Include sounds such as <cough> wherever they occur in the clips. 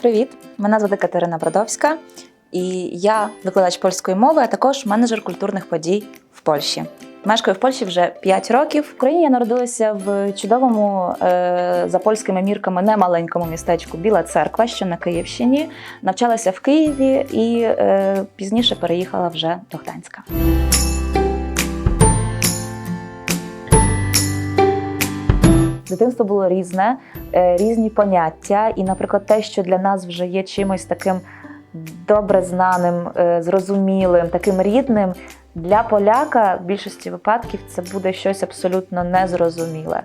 Привіт! Мене звати Катерина Бродовська, і я викладач польської мови, а також менеджер культурних подій в Польщі. Мешкаю в Польщі вже 5 років. В Україні я народилася в чудовому е, за польськими мірками немаленькому містечку Біла Церква, що на Київщині. Навчалася в Києві і е, пізніше переїхала вже до Гданська. Дитинство було різне, різні поняття, і, наприклад, те, що для нас вже є чимось таким добре знаним, е, зрозумілим, таким рідним, для поляка в більшості випадків це буде щось абсолютно незрозуміле.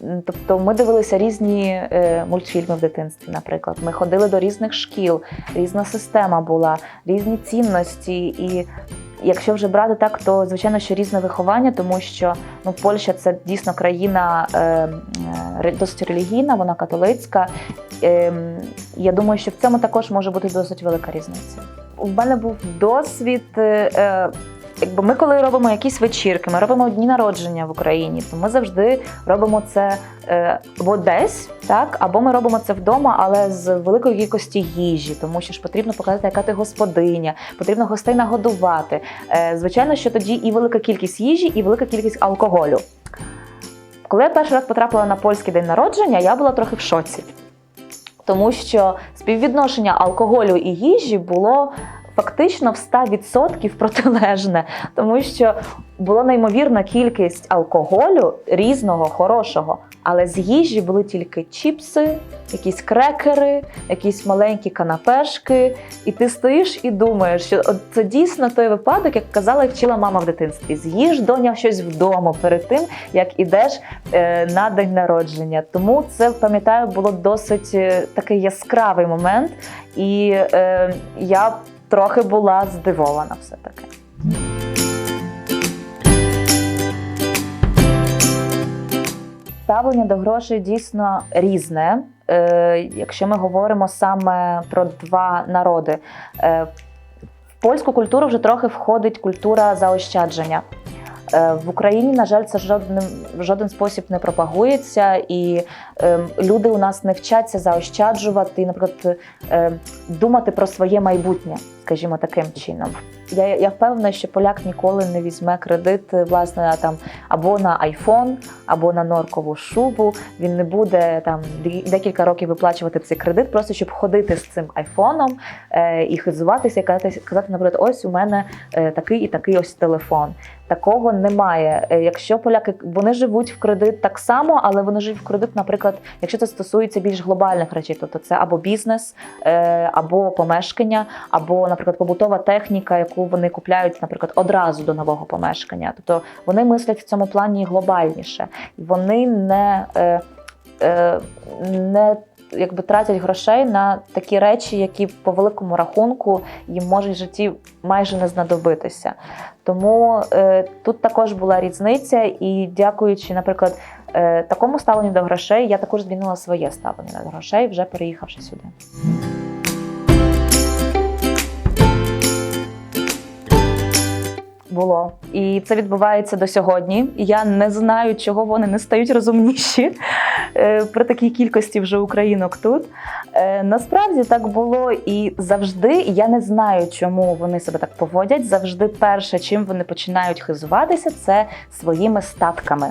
Тобто ми дивилися різні е, мультфільми в дитинстві, наприклад. Ми ходили до різних шкіл, різна система була, різні цінності. І якщо вже брати так, то звичайно що різне виховання, тому що ну, Польща це дійсно країна е, е, досить релігійна, вона католицька. Е, я думаю, що в цьому також може бути досить велика різниця. У мене був досвід. е, е, Якби ми, коли робимо якісь вечірки, ми робимо дні народження в Україні, то ми завжди робимо це е, або десь, так, або ми робимо це вдома, але з великої кількості їжі, тому що ж потрібно показати, яка ти господиня, потрібно гостей нагодувати. Е, звичайно, що тоді і велика кількість їжі, і велика кількість алкоголю. Коли я перший раз потрапила на польський день народження, я була трохи в шоці, тому що співвідношення алкоголю і їжі було фактично в 100% протилежне, тому що була неймовірна кількість алкоголю різного, хорошого, але з їжі були тільки чіпси, якісь крекери, якісь маленькі канапешки. І ти стоїш і думаєш, що це дійсно той випадок, як казала і вчила мама в дитинстві. З'їж доня щось вдома перед тим, як ідеш е, на день народження. Тому це пам'ятаю, було досить е, такий яскравий момент, і е, я трохи була здивована все таки. Ставлення до грошей дійсно різне. Е, якщо ми говоримо саме про два народи, е, в польську культуру вже трохи входить культура заощадження. Е, В Україні, на жаль, це жодним в жоден спосіб не пропагується, і е, люди у нас не вчаться заощаджувати, наприклад, е, думати про своє майбутнє, скажімо, таким чином. Я, я впевнена, що поляк ніколи не візьме кредит власне там або на айфон, або на норкову шубу. Він не буде там декілька років виплачувати цей кредит, просто щоб ходити з цим айфоном е, і хизуватися, і казати, казати, наприклад, ось у мене е, такий і такий ось телефон. Такого немає. Е, Якщо поляки вони живуть в кредит так само, але вони живуть в кредит, наприклад, якщо це стосується більш глобальних речей, тобто це або бізнес, е, або помешкання, або, наприклад, побутова техніка, яку вони купляють, наприклад, одразу до нового помешкання. Тобто вони мислять в цьому плані глобальніше. Вони не, е, е, не якби тратять грошей на такі речі, які по великому рахунку їм можуть в житті майже не знадобитися. Тому е, тут також була різниця, і дякуючи, наприклад, е, такому ставленню до грошей, я також змінила своє ставлення до грошей, вже переїхавши сюди. Було і це відбувається до сьогодні. Я не знаю, чого вони не стають розумніші е, при такій кількості вже українок тут. Е, Насправді так було і завжди. Я не знаю, чому вони себе так поводять. Завжди перше, чим вони починають хизуватися, це своїми статками.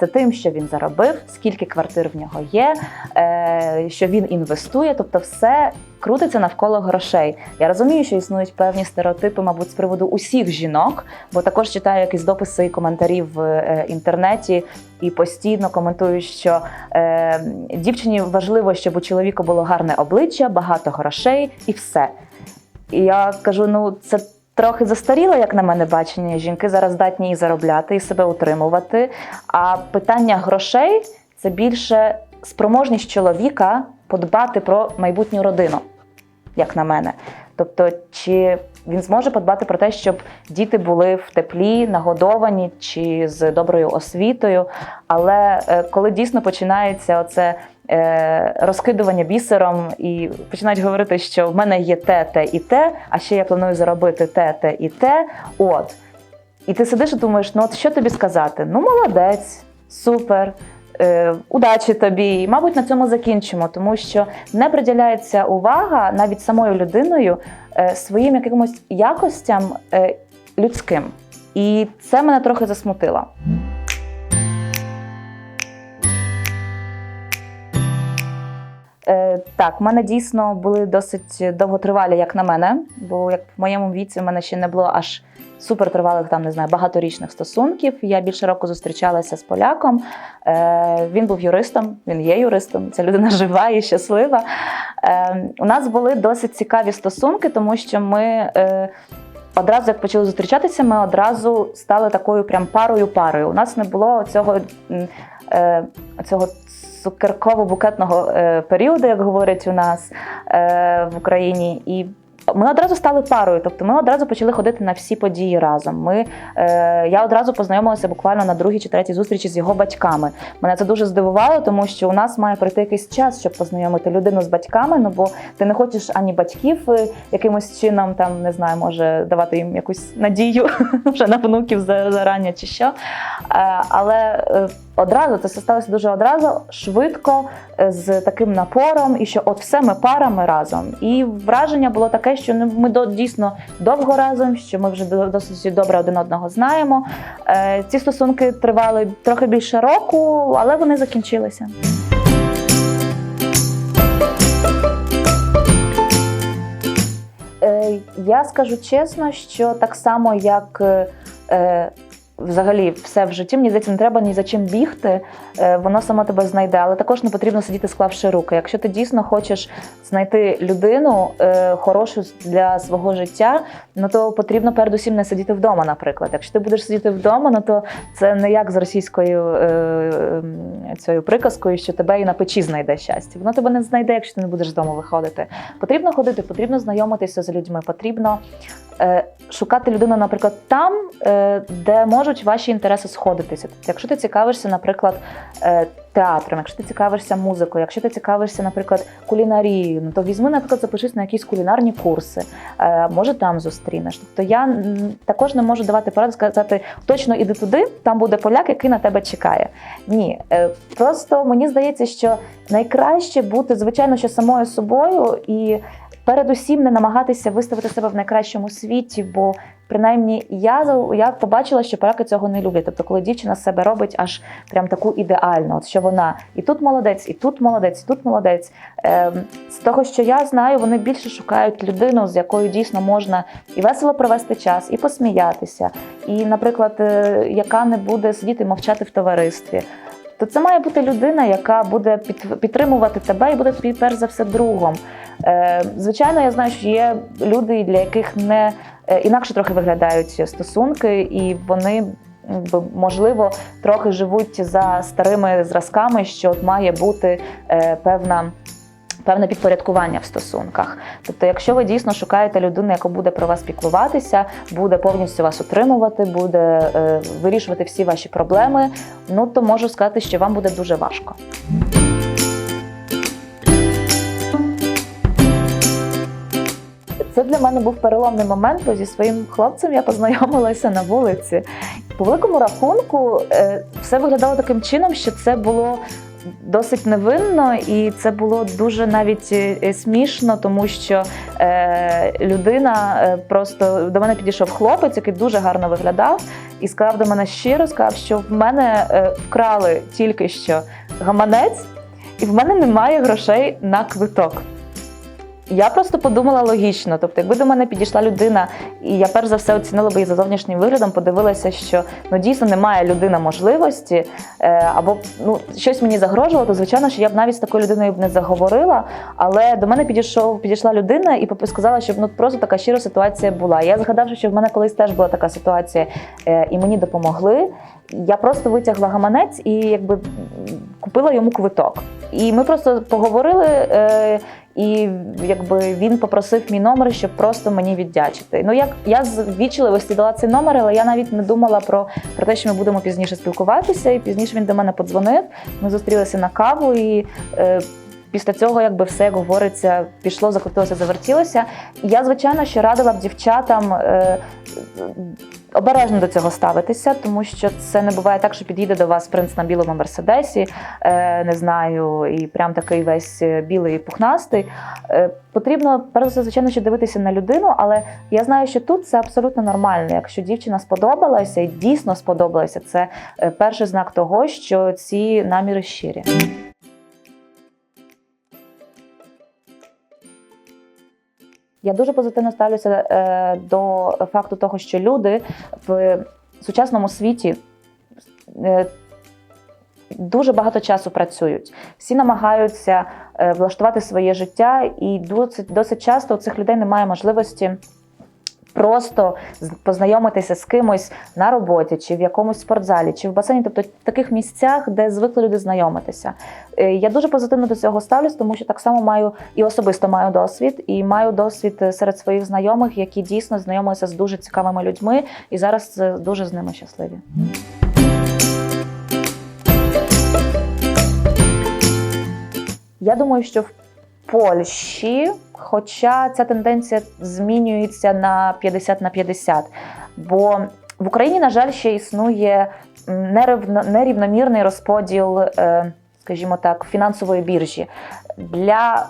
Це тим, що він заробив, скільки квартир в нього є, е, що він інвестує, тобто все крутиться навколо грошей. Я розумію, що існують певні стереотипи, мабуть, з приводу усіх жінок, бо також читаю якісь дописи і коментарі в е, інтернеті і постійно коментують, що е, дівчині важливо, щоб у чоловіка було гарне обличчя, багато грошей і все. І я кажу: ну це. Трохи застаріло, як на мене, бачення. Жінки зараз здатні і заробляти, і себе утримувати. А питання грошей це більше спроможність чоловіка подбати про майбутню родину, як на мене. Тобто, чи він зможе подбати про те, щоб діти були в теплі, нагодовані чи з доброю освітою. Але е, коли дійсно починається оце розкидування бісером і починають говорити, що в мене є те, те і те, а ще я планую заробити те, те і те. От. І ти сидиш і думаєш, ну от що тобі сказати? Ну, молодець, супер. е, удачі тобі. І, мабуть, на цьому закінчимо, тому що не приділяється увага навіть самою людиною е, своїм якимось якостям е, людським. І це мене трохи засмутило. Так, в мене дійсно були досить довготривалі, як на мене, бо як в моєму віці в мене ще не було аж супертривалих, там не знаю, багаторічних стосунків. Я більше року зустрічалася з поляком. Е, Він був юристом, він є юристом. Ця людина <laughs> жива і щаслива. Е, У нас були досить цікаві стосунки, тому що ми. е, Одразу як почали зустрічатися, ми одразу стали такою прям парою-парою. У нас не було цього, е, цього цукерково-букетного е, періоду, як говорять у нас е, в Україні. І ми одразу стали парою, тобто ми одразу почали ходити на всі події разом. Ми, е, я одразу познайомилася буквально на другій чи третій зустрічі з його батьками. Мене це дуже здивувало, тому що у нас має пройти якийсь час, щоб познайомити людину з батьками. Ну бо ти не хочеш ані батьків е, якимось чином, там не знаю, може давати їм якусь надію <laughs> вже на внуків за- зарані чи що. Е, але одразу це все сталося дуже одразу, швидко, е, з таким напором, і що от все ми пара, ми разом. І враження було таке, що ну, ми дійсно довго разом, що ми вже досить добре один одного знаємо. Е, Ці стосунки тривали трохи більше року, але вони закінчилися. Е, Я скажу чесно, що так само, як взагалі все в житті, мені здається, не треба ні за чим бігти, е, воно само тебе знайде, але також не потрібно сидіти, склавши руки. Якщо ти дійсно хочеш знайти людину е, хорошу для свого життя, ну то потрібно передусім не сидіти вдома, наприклад. Якщо ти будеш сидіти вдома, ну то це не як з російською е, цією приказкою, що тебе і на печі знайде щастя. Воно тебе не знайде, якщо ти не будеш з дому виходити. Потрібно ходити, потрібно знайомитися з людьми, потрібно шукати людину, наприклад, там, е, де можуть ваші інтереси сходитися. Тобто, якщо ти цікавишся, наприклад, е, театром, якщо ти цікавишся музикою, якщо ти цікавишся, наприклад, кулінарією, ну то візьми, наприклад, запишись на якісь кулінарні курси, е, може там зустрінеш. Тобто я також не можу давати пораду сказати, точно іди туди, там буде поляк, який на тебе чекає. Ні, е, просто мені здається, що найкраще бути, звичайно, що самою собою і передусім не намагатися виставити себе в найкращому світі, бо принаймні я я побачила, що поляки цього не люблять. Тобто, коли дівчина себе робить аж прям таку ідеальну, от що вона і тут молодець, і тут молодець, і тут молодець. Ем, з того, що я знаю, вони більше шукають людину, з якою дійсно можна і весело провести час, і посміятися, і, наприклад, е, яка не буде сидіти мовчати в товаристві. То це має бути людина, яка буде підтримувати тебе і буде тобі перш за все другом. Е, звичайно, я знаю, що є люди, для яких не е, інакше трохи виглядають стосунки, і вони. Можливо, трохи живуть за старими зразками, що от має бути е, певна певне підпорядкування в стосунках. Тобто, якщо ви дійсно шукаєте людину, яка буде про вас піклуватися, буде повністю вас утримувати, буде е, вирішувати всі ваші проблеми, ну то можу сказати, що вам буде дуже важко. Це для мене був переломний момент, бо зі своїм хлопцем я познайомилася на вулиці. По великому рахунку, е, все виглядало таким чином, що це було досить невинно, і це було дуже навіть е, смішно, тому що е, людина е, просто до мене підійшов хлопець, який дуже гарно виглядав, і сказав до мене щиро, сказав, що в мене е, вкрали тільки що гаманець, і в мене немає грошей на квиток. Я просто подумала логічно. Тобто, якби до мене підійшла людина, і я перш за все оцінила би її за зовнішнім виглядом, подивилася, що ну дійсно немає людина можливості, е, або ну щось мені загрожувало, то звичайно, що я б навіть з такою людиною б не заговорила. Але до мене підійшов, підійшла людина і сказала, що ну просто така щира ситуація була. Я згадавши, що в мене колись теж була така ситуація, е, і мені допомогли. Я просто витягла гаманець і якби купила йому квиток. І ми просто поговорили. І якби він попросив мій номер, щоб просто мені віддячити. Ну як я з вічливості дала цей номер, але я навіть не думала про, про те, що ми будемо пізніше спілкуватися. І пізніше він до мене подзвонив. Ми зустрілися на каву і. Е, після цього, якби все говориться, пішло, закрутилося, завертілося. Я, звичайно, що радила б дівчатам. Е, Обережно до цього ставитися, тому що це не буває так, що підійде до вас принц на білому мерседесі, е, не знаю, і прям такий весь е, білий і пухнастий. Е, потрібно перш за звичайно, що дивитися на людину, але я знаю, що тут це абсолютно нормально. Якщо дівчина сподобалася і дійсно сподобалася, це е, перший знак того, що ці наміри щирі. Я дуже позитивно ставлюся е, до факту того, що люди в сучасному світі е, дуже багато часу працюють. Всі намагаються е, влаштувати своє життя, і досить, досить часто у цих людей немає можливості. Просто познайомитися з кимось на роботі, чи в якомусь спортзалі, чи в басейні, тобто в таких місцях, де звикли люди знайомитися. Е, Я дуже позитивно до цього ставлюсь, тому що так само маю і особисто маю досвід, і маю досвід е, серед своїх знайомих, які дійсно знайомилися з дуже цікавими людьми, і зараз е, дуже з ними щасливі. Я думаю, що в Польщі, хоча ця тенденція змінюється на 50 на 50, бо в Україні, на жаль, ще існує нерівномірний розподіл, е, скажімо так, фінансової біржі. Для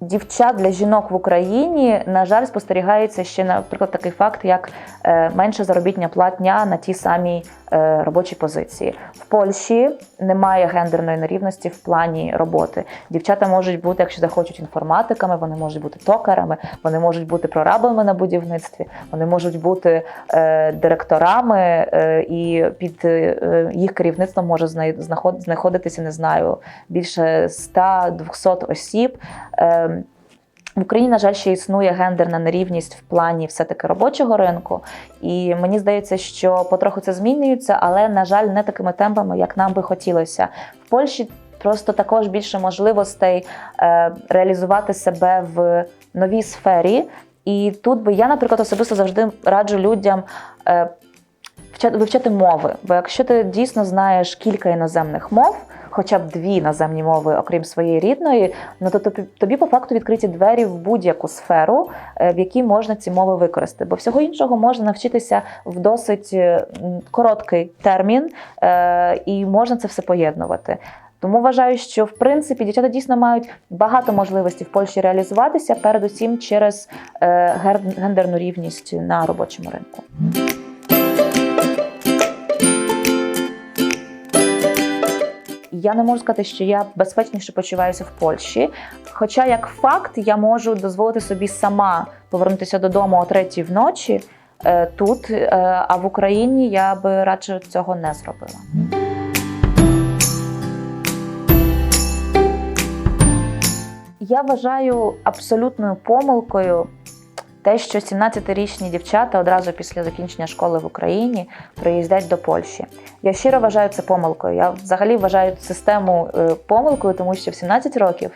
дівчат, для жінок в Україні, на жаль, спостерігається ще, наприклад, такий факт, як е, менша заробітня платня на ті самі е, робочі позиції. В Польщі немає гендерної нерівності в плані роботи. Дівчата можуть бути, якщо захочуть, інформатиками, вони можуть бути токарами, вони можуть бути прорабами на будівництві, вони можуть бути е, директорами, і під їх керівництвом може знаходитися, не знаю, більше 100-200 осіб. В Україні, на жаль, ще існує гендерна нерівність в плані все-таки робочого ринку, і мені здається, що потроху це змінюється, але на жаль, не такими темпами, як нам би хотілося. В Польщі просто також більше можливостей е, реалізувати себе в новій сфері. І тут би я, наприклад, особисто завжди раджу людям. Е, вча- Вивчати мови, бо якщо ти дійсно знаєш кілька іноземних мов, хоча б дві іноземні мови, окрім своєї рідної, ну то тобі, по факту відкриті двері в будь-яку сферу, е, в якій можна ці мови використати. Бо всього іншого можна навчитися в досить е, короткий термін, е, і можна це все поєднувати. Тому вважаю, що в принципі дівчата дійсно мають багато можливостей в Польщі реалізуватися, передусім через гендерну рівність на робочому ринку. Я не можу сказати, що я безпечніше почуваюся в Польщі. Хоча, як факт, я можу дозволити собі сама повернутися додому о третій вночі е, тут, е, а в Україні я би радше цього не зробила. Я вважаю абсолютною помилкою те, що 17-річні дівчата одразу після закінчення школи в Україні приїздять до Польщі. Я щиро вважаю це помилкою. Я взагалі вважаю систему е, помилкою, тому що в 17 років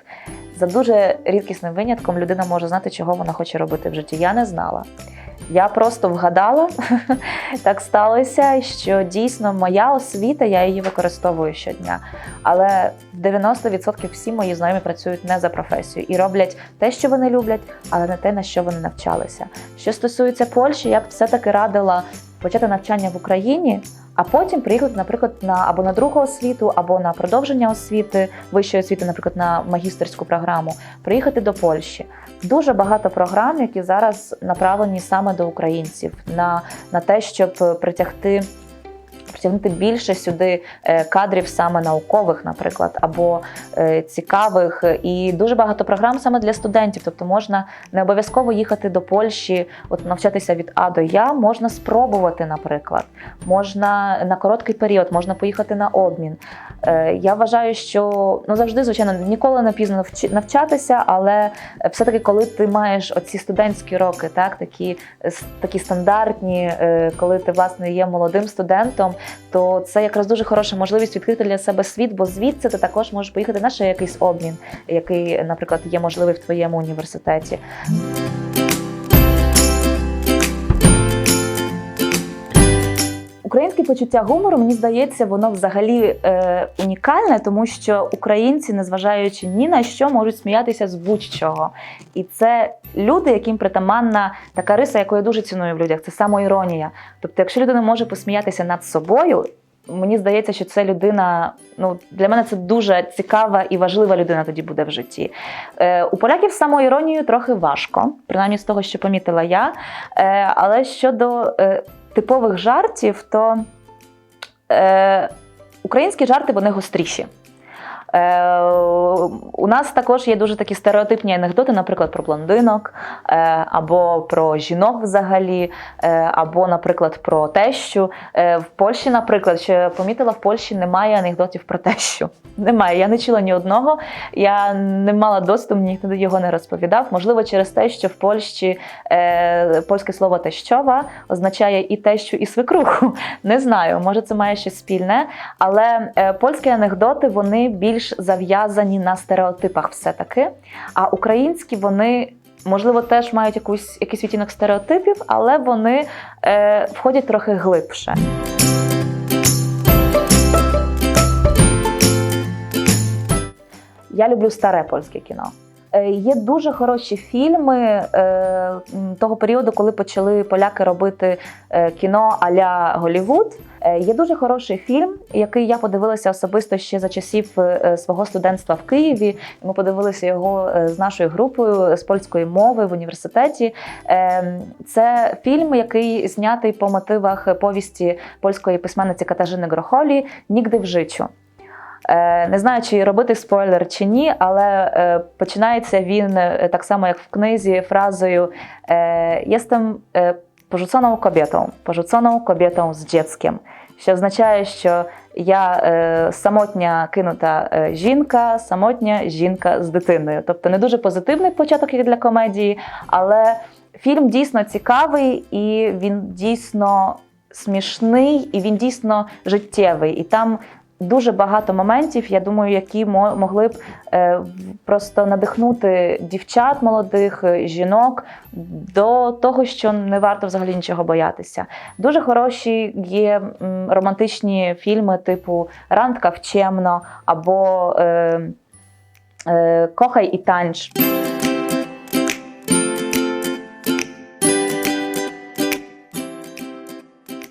за дуже рідкісним винятком людина може знати, чого вона хоче робити в житті. Я не знала. Я просто вгадала, <laughs> так сталося, що дійсно моя освіта, я її використовую щодня. Але в 90% всі мої знайомі працюють не за професією і роблять те, що вони люблять, але не те, на що вони навчалися. Що стосується Польщі, я б все-таки радила почати навчання в Україні, а потім приїхати, наприклад, на або на другу освіту, або на продовження освіти, вищої освіти, наприклад, на магістерську програму, приїхати до Польщі. Дуже багато програм, які зараз направлені саме до українців, на, на те, щоб притягти. Притягнути більше сюди е, кадрів саме наукових, наприклад, або е, цікавих, і дуже багато програм саме для студентів. Тобто можна не обов'язково їхати до Польщі, от навчатися від А до Я, можна спробувати, наприклад, можна на короткий період, можна поїхати на обмін. Е, Я вважаю, що ну завжди, звичайно, ніколи не пізно навчатися, але все-таки, коли ти маєш оці студентські роки, так такі, такі стандартні, коли ти власне є молодим студентом, то це якраз дуже хороша можливість відкрити для себе світ, бо звідси ти також можеш поїхати на ще якийсь обмін, який, наприклад, є можливий в твоєму університеті. Українське почуття гумору, мені здається, воно взагалі е, унікальне, тому що українці, незважаючи ні на що, можуть сміятися з будь-чого. І це люди, яким притаманна така риса, яку я дуже ціную в людях, це самоіронія. Тобто, якщо людина може посміятися над собою. Мені здається, що це людина. Ну для мене це дуже цікава і важлива людина тоді буде в житті. Е, у поляків з самоіронією трохи важко, принаймні з того, що помітила я. Е, але щодо е, типових жартів, то е, українські жарти вони гостріші. Е, у нас також є дуже такі стереотипні анекдоти, наприклад, про блондинок, е, або про жінок взагалі, е, або, наприклад, про тещу. В Польщі, наприклад, що помітила, в Польщі немає анекдотів про тещу. <laughs> Немає. Я не чула ні одного. Я не мала доступу, ніхто його не розповідав. Можливо, через те, що в Польщі польське слово тещова означає і тещу, і свекруху. <laughs> Не знаю, може це має щось спільне. Але польські анекдоти вони більш зав'язані на стереотипах, все-таки. А українські вони. Можливо, теж мають якусь якийсь відтінок стереотипів, але вони е, входять трохи глибше. Я люблю старе польське кіно. Е, Є дуже хороші фільми е, того періоду, коли почали поляки робити е, кіно а-ля Голівуд. Е, Є дуже хороший фільм, який я подивилася особисто ще за часів е, свого студентства в Києві. Ми подивилися його е, з нашою групою з польської мови в університеті. Е, Це фільм, який знятий по мотивах повісті польської письменниці Катажини Грохолі Нігди в жичу. Е, Не знаю, чи робити спойлер чи ні, але е, починається він е, так само, як в книзі, фразою е, «Єстем порzuconą kobietą, порzuconą kobietą з dzieckiem», що означає, що я е, самотня кинута е, жінка, самотня жінка з дитиною. Тобто не дуже позитивний початок як для комедії, але фільм дійсно цікавий і він дійсно смішний, і він дійсно життєвий. І там дуже багато моментів, я думаю, які мо- могли б е, просто надихнути дівчат молодих, е, жінок до того, що не варто взагалі нічого боятися. Дуже хороші є романтичні фільми, типу Рандка в чемно або е, Кохай і танч.